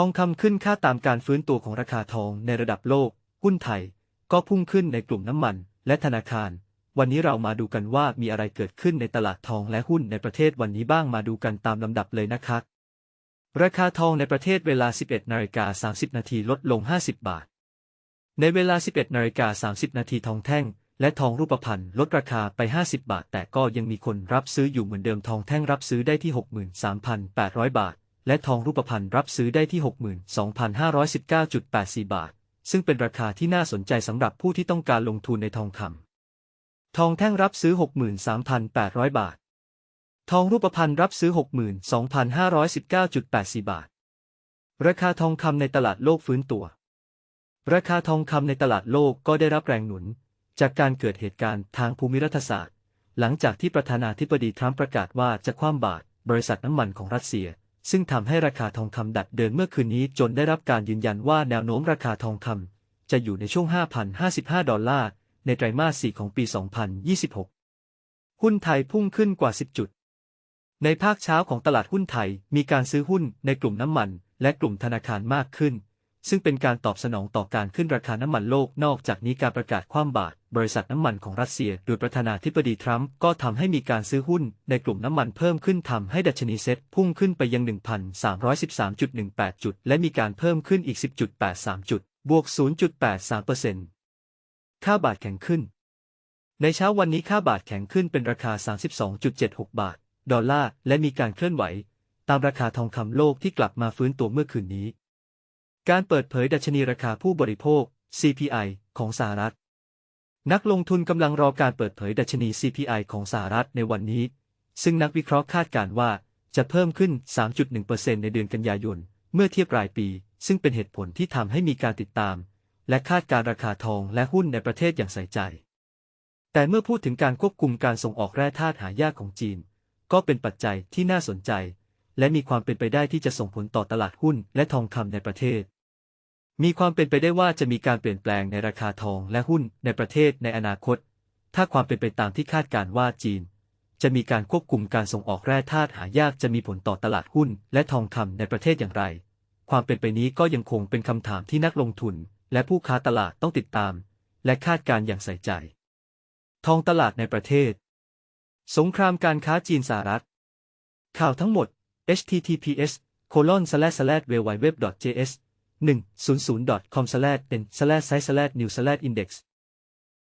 ทองคำขึ้นค่าตามการฟื้นตัวของราคาทองในระดับโลก หุ้นไทย ก็พุ่งขึ้นในกลุ่มน้ำมัน และธนาคาร วันนี้เรามาดูกันว่ามีอะไรเกิดขึ้นในตลาดทองและหุ้นในประเทศวันนี้บ้างมาดูกันตามลำดับเลยนะครับ ราคาทองในประเทศเวลา 11นาฬิกา30 นาทีลดลง 50 บาท ในเวลา 11นาฬิกา30 นาทีทองแท่ง และทองรูปพรรณลดราคาไป 50 บาท แต่ก็ยังมีคนรับซื้ออยู่เหมือนเดิมทองแท่งรับซื้อได้ที่ 63,800 บาท และทองรูปพรรณรับซื้อได้ที่ 62,519.84 บาท ซึ่งเป็นราคาที่น่าสนใจสำหรับผู้ที่ต้องการลงทุนในทองคำ ทองแท่งรับซื้อ 63,800 บาท ทองรูปพรรณรับซื้อ 62,519.84 บาท ราคาทองคำในตลาดโลกฟื้นตัว ราคาทองคำในตลาดโลกก็ได้รับแรงหนุน จากการเกิดเหตุการณ์ทางภูมิรัฐศาสตร์ หลังจากที่ประธานาธิบดีทรัมป์ประกาศว่าจะคว่ำบาตรบริษัทน้ำมันของรัสเซีย ซึ่งทำให้ราคาทองคำดัดเดินเมื่อคืนนี้จนได้รับการยืนยันว่าแนวโน้มราคาทองคำจะอยู่ในช่วง 5,055 ดอลลาร์ ในไตรมาส 4 ของปี 2026 หุ้นไทยพุ่งขึ้นกว่า 10 จุด ในภาคเช้าของตลาดหุ้นไทยมีการซื้อหุ้นในกลุ่มน้ำมัน และกลุ่มธนาคารมากขึ้น ซึ่งเป็นการตอบสนองต่อการขึ้นราคาน้ำมันโลกนอกจากนี้การประกาศคว่ำบาตรบริษัทน้ำมันของรัสเซีย โดยประธานาธิบดีทรัมป์ก็ทำให้มีการซื้อหุ้นในกลุ่มน้ำมันเพิ่มขึ้นทำให้ดัชนีเซ็ตพุ่งขึ้นไปยัง 1,313.18 จุด และมีการเพิ่มขึ้นอีก 10.83 จุด บวก 0.83%ค่าบาทแข็งขึ้น ในเช้าวันนี้ค่าบาทแข็งขึ้นเป็นราคา 32.76 บาท ดอลลาร์ และมีการเคลื่อนไหว ตามราคาทองคำโลกที่กลับมาฟื้นตัวเมื่อคืนนี้ การเปิดเผยดัชนีราคาผู้บริโภค CPI ของสหรัฐ นักลงทุนกำลังรอการเปิดเผยดัชนี CPI ของสหรัฐในวันนี้ ซึ่งนักวิเคราะห์คาดการณ์ว่าจะเพิ่มขึ้น 3.1%ในเดือนกันยายน เมื่อเทียบรายปี ซึ่งเป็นเหตุผลที่ทำให้มีการติดตาม และคาดการราคาทองและหุ้นในประเทศอย่างใส่ใจ แต่เมื่อพูดถึงการควบคุมการส่งออกแร่ธาตุหายากของจีน ก็เป็นปัจจัยที่น่าสนใจ และมีความเป็นไปได้ที่จะส่งผลต่อตลาดหุ้นและทองคำในประเทศ มีความเป็นไปได้ว่าจะมีการเปลี่ยนแปลงในราคาทองและหุ้นในประเทศในอนาคต ถ้าความเป็นไปตามที่คาดการว่าจีน จะมีการควบคุมการส่งออกแร่ธาตุหายากจะมีผลต่อตลาดหุ้นและทองคำในประเทศอย่างไร ความเป็นไปนี้ก็ยังคงเป็นคำถามที่นักลงทุน และผู้ค้าตลาดต้องติดตาม และคาดการอย่างใส่ใจ ทองตลาดในประเทศ สงครามการค้าจีนสหรัฐ ข่าวทั้งหมด https://www.js 1 0 0 c o m n s i t e n s i t e n e w s i n d e x